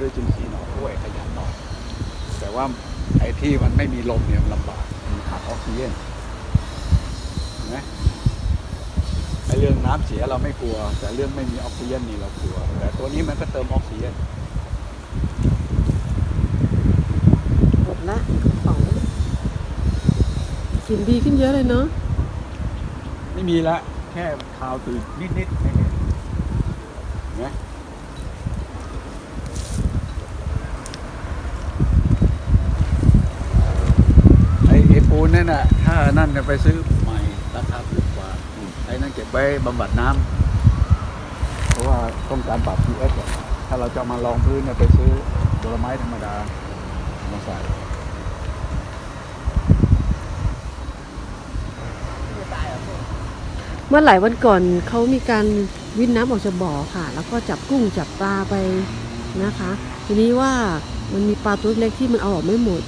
ด้วยจุลินทรีย์หน่อกล้วยขยันหน่อยแต่ว่าไอ้ที่มันไม่มีลมเนี่ยมันลำบากมันขาดออกซิเจนเห็นไหมไอ้เรื่องน้ำเสียเราไม่กลัว แต่เรื่องไม่มีออกซิเจนนี่เรากลัว แต่ตัวนี้มันก็เติมออกซิเจนหมดละกระป๋องกลิ่นดีขึ้นเยอะเลยเนาะไม่มีละ แค่คาวตื่นนิดๆไม่เห็นเห็นไหมไอ้ไอ้ปู นนั่นน่ะถ้านั่นจะไปซื้อใหม่ราคาถูกกว่าไอ้นั่นเก็บไว้บำบัดน้ำเพราะว่าต้องการปรับ pH อะถ้าเราจะเอามาลองพื้นเนี่ยไปซื้อผลไม้ธรรมดามาใส่เมื่อหลายวันก่อนเขามีการวิทน้ำออกจากบ่อค่ะ แล้วก็จับกุ้งจับปลาไปนะคะ ทีนี้ว่ามันมีปลาตัวเล็กที่มันเอาออกไม่หมด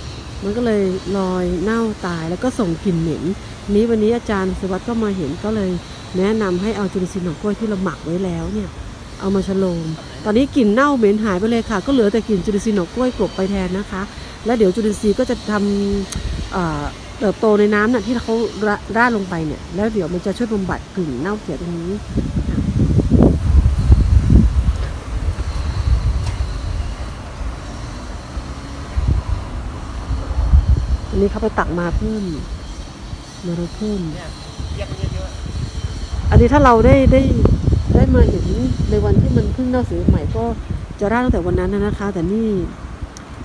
มันก็เลยลอยเน่าตายแล้วก็ส่งกลิ่นเหม็นนี้วันนี้อาจารย์สวัสดิ์ก็มาเห็นก็เลย แนะนำให้เอาจุลินทรีย์หน่อกล้วยที่เราหมักไว้แล้วเนี่ยเอามาฉโลม ตอนนี้กลิ่นเน่าเหม็นหายไปเลยค่ะ ก็เหลือแต่กลิ่นจุลินทรีย์หน่อกล้วยกลบไปแทนนะคะ แล้วเดี๋ยวจุลินทรีย์ก็จะทำเอ่อเติบโตในน้ำน่ะที่เขาราราดลงไปเนี่ยแล้วเดี๋ยวมันจะช่วยบำบัดกลิ่นเน่าเสียตรงนี้ อันนี้เขาไปตักมาเพิ่มมาเราเพิ่มอันนี้ถ้าเราได้ได้ได้มาเห็นในวันที่มันเพิ่งเน่าเสียใหม่ก็จะราดตั้งแต่วันนั้นนะนะคะ แต่นี่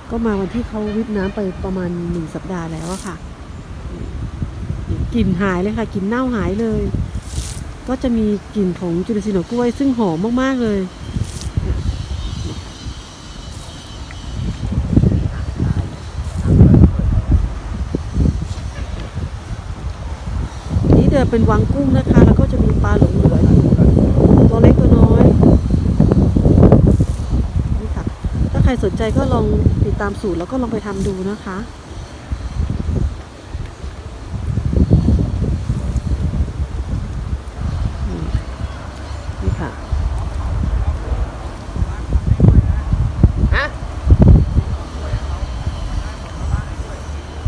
ก็มาวันที่เขาวิทน้ำไปประมาณหนึ่งสัปดาห์แล้วอะค่ะกลิ่นหายเลยค่ะกลิ่นเน่าหายเลย ก็จะมีกลิ่นของจุลินทรีย์หน่อกล้วย ซึ่งหอมมากๆเลย อันนี้เดินเป็นวังกุ้งนะคะ แล้วก็จะมีปลาหลงเหลืออยู่ตัวเล็กตัวน้อยนี่ค่ะถ้าใครสนใจก็ลองติดตามสูตรแล้วก็ลองไปทำดูนะคะอืมนี่ค่ะ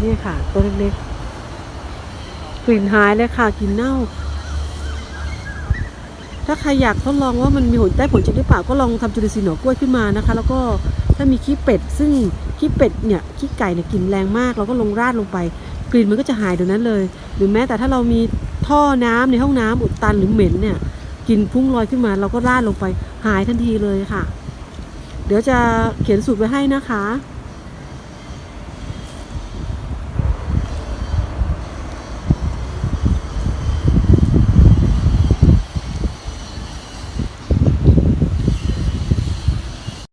นี่ค่ะ ตัวเล็กๆ กลิ่นหายเลยค่ะกลิ่นเน่า ถ้าใครอยากทดลองว่ามันมีผลได้ผลจริงหรือเปล่าก็ลองทำจุลินทรีย์หน่อกล้วยขึ้นมานะคะ แล้วก็ถ้ามีขี้เป็ด ซึ่งขี้เป็ดเนี่ยขี้ไก่เนี่ยกลิ่นแรงมาก เราก็ลงราดลงไป กลิ่นมันก็จะหายเดี๋ยวนั้นเลย หรือแม้แต่ถ้าเรามีท่อน้ำในห้องน้ำอุดตันหรือเหม็นเนี่ยกลิ่นพุ่งลอยขึ้นมา เราก็ราดลงไปหายทันทีเลยค่ะ เดี๋ยวจะเขียนสูตรไว้ให้นะคะ